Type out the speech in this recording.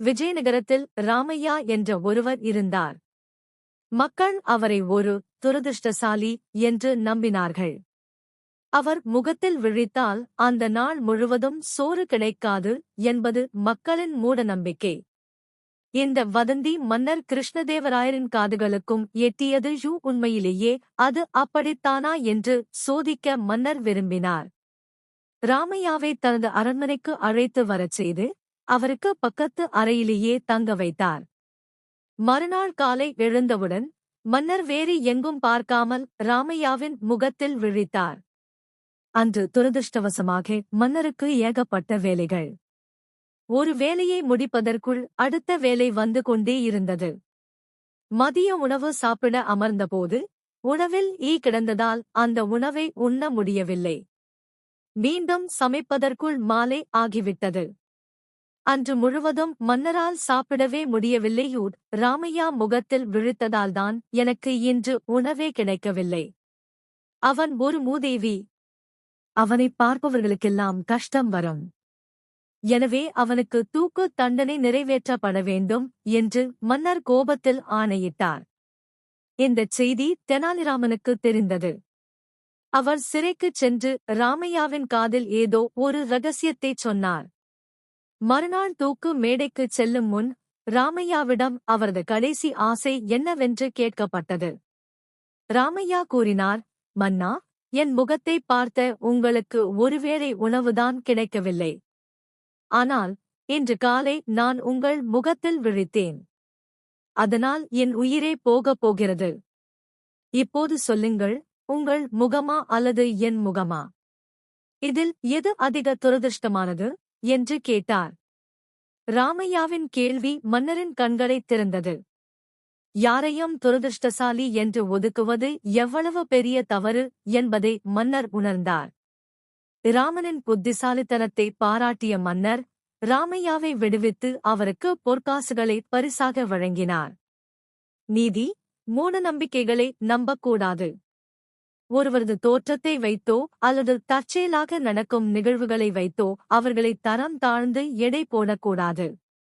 விஜயநகரத்தில் ராமையா என்ற ஒருவர் இருந்தார். மக்கள் அவரை ஒரு துரதிர்ஷ்டசாலி என்று நம்பினார்கள். அவர் முகத்தில் விழித்தால் அந்த நாள் முழுவதும் சோறு கிடைக்காது என்பது மக்களின் மூடநம்பிக்கை. இந்த வதந்தி மன்னர் கிருஷ்ணதேவராயரின் காதுகளுக்கும் எட்டியது யூ உண்மையிலேயே அது அப்படித்தானா என்று சோதிக்க மன்னர் விரும்பினார். ராமையாவை தனது அரண்மனைக்கு அழைத்து வரச் செய்து அவருக்கு பக்கத்து அறையிலேயே தங்க வைத்தார். மறுநாள் காலை எழுந்தவுடன் மன்னர் வேறு எங்கும் பார்க்காமல் ராமையாவின் முகத்தில் விழித்தார். அன்று துரதிருஷ்டவசமாக மன்னருக்கு ஏகப்பட்ட வேலைகள். ஒரு வேலையை முடிப்பதற்குள் அடுத்த வேலை வந்து கொண்டே இருந்தது. மதிய உணவு சாப்பிட அமர்ந்தபோது உணவில் ஈ கிடந்ததால் அந்த உணவை உண்ண முடியவில்லை. மீண்டும் சமைப்பதற்குள் மாலை ஆகிவிட்டது. அன்று முழுவதும் மன்னரால் சாப்பிடவே முடியவில்லையூர் ராமையா முகத்தில் விழுத்ததால்தான் எனக்கு இன்று உணவே கிடைக்கவில்லை. அவன் ஒரு மூதேவி. அவனைப் பார்ப்பவர்களுக்கெல்லாம் கஷ்டம் வரும். எனவே அவனுக்கு தூக்கு தண்டனை நிறைவேற்றப்பட வேண்டும் என்று மன்னர் கோபத்தில் ஆணையிட்டார். இந்தச் செய்தி தெனாலிராமனுக்கு தெரிந்தது. அவர் சிறைக்குச் சென்று ராமையாவின் காதில் ஏதோ ஒரு ரகசியத்தைச் சொன்னார். மறுநாள் தூக்கு மேடைக்குச் செல்லும் முன் ராமையாவிடம் அவரது கடைசி ஆசை என்னவென்று கேட்கப்பட்டது. ராமையா கூறினார் மன்னா என் முகத்தை பார்த்த உங்களுக்கு ஒருவேளை உணவுதான் கிடைக்கவில்லை. ஆனால் இன்று காலை நான் உங்கள் முகத்தில் விழித்தேன். அதனால் என் உயிரே போகப் போகிறது. இப்போது சொல்லுங்கள் உங்கள் முகமா அல்லது என் முகமா? இதில் எது அதிக துரதிருஷ்டமானது? என்று கேட்டார். ராமையாவின் கேள்வி மன்னரின் கண்களைத் திறந்தது. யாரையும் துரதிருஷ்டசாலி என்று ஒதுக்குவது எவ்வளவு பெரிய தவறு என்பதை மன்னர் உணர்ந்தார். ராமனின் புத்திசாலித்தனத்தை பாராட்டிய மன்னர் ராமையாவை விடுவித்து அவருக்கு பொற்காசுகளை பரிசாக வழங்கினார். நீதி மூடநம்பிக்கைகளை நம்பக்கூடாது. ஒருவரது தோற்றத்தை வைத்தோ அல்லது தற்செயலாக நடக்கும் நிகழ்வுகளை வைத்தோ அவர்களை தரம் தாழ்ந்து எடை போடக்கூடாது.